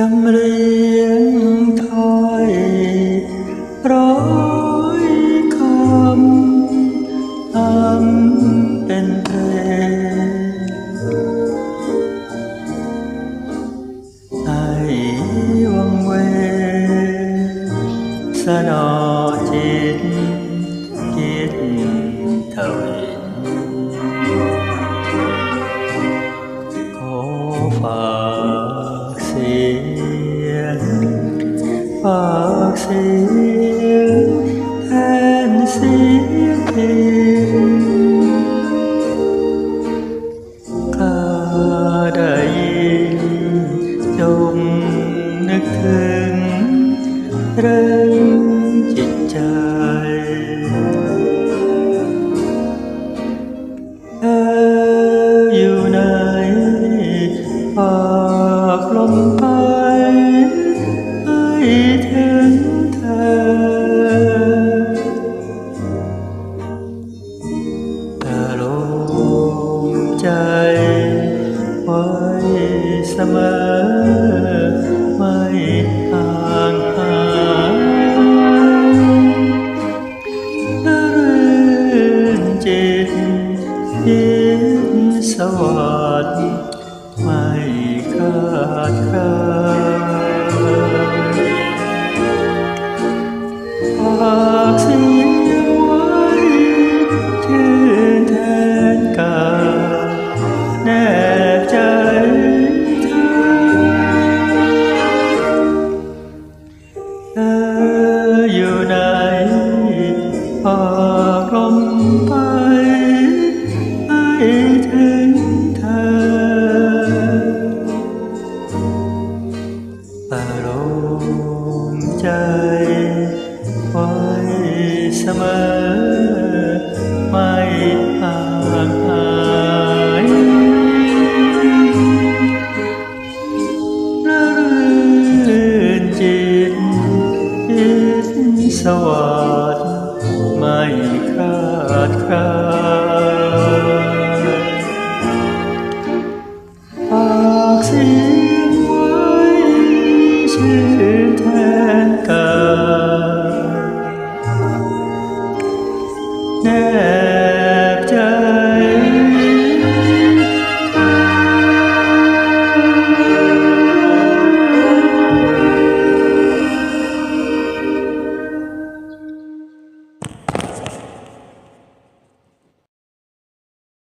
จำเรียงถ้อยร้อยคำทำเป็นเพลงให้วังเวสนอง ฝากเสียงแทนเสียงเพลงข้าได้ยินจงนึกถึงเรื่อง มอ ไม่ห่างหายรื่นจิตยินสวัสดิ์ไม่ขาดคาย อารมณ์ใจไว้เสมอ ไม่ห่างหายละรื่นจิตจิตสวัสดไม่ขาดคาย Yeah.